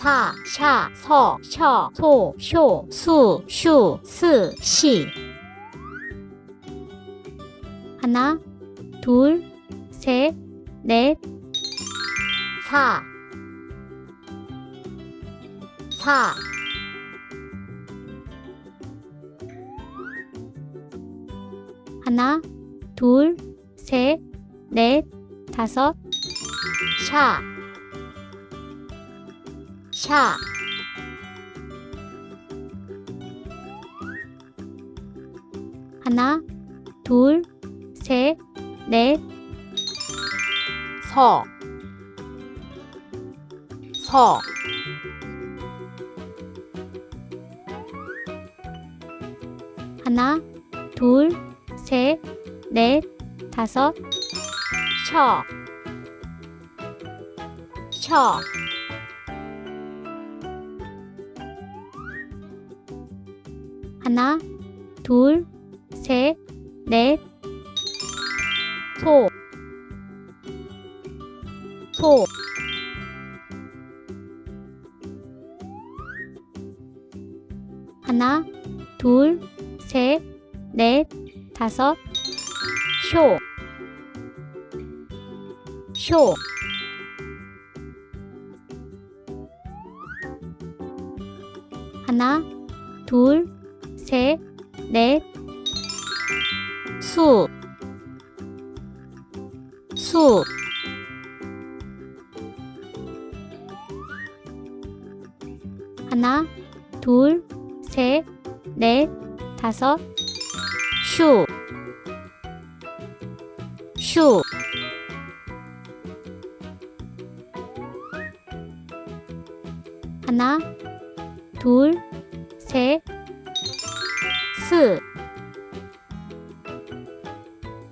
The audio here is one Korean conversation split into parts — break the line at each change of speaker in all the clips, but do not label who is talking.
사, 샤, 서, 셔, 소, 쇼, 수, 슈, 스, 시. 하나, 둘, 셋, 넷, 사, 사. 하나, 둘, 셋, 넷, 다섯, 샤, 샤. 하나, 둘, 셋, 넷, 서, 서. 하나, 둘, 셋, 넷, 다섯, 셔, 셔. 하나, 둘, 셋, 넷, 소, 소. 하나, 둘, 셋, 넷, 다섯, 쇼, 쇼. 하나, 둘, 셋, 넷, 수, 수. 하나, 둘, 셋, 넷, 다섯, 슈, 슈. 하나, 둘, 셋, 스,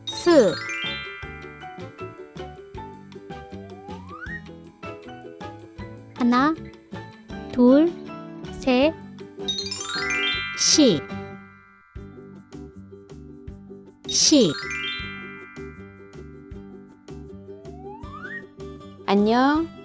스. 하나, 둘, 셋, 시, 시.
안녕.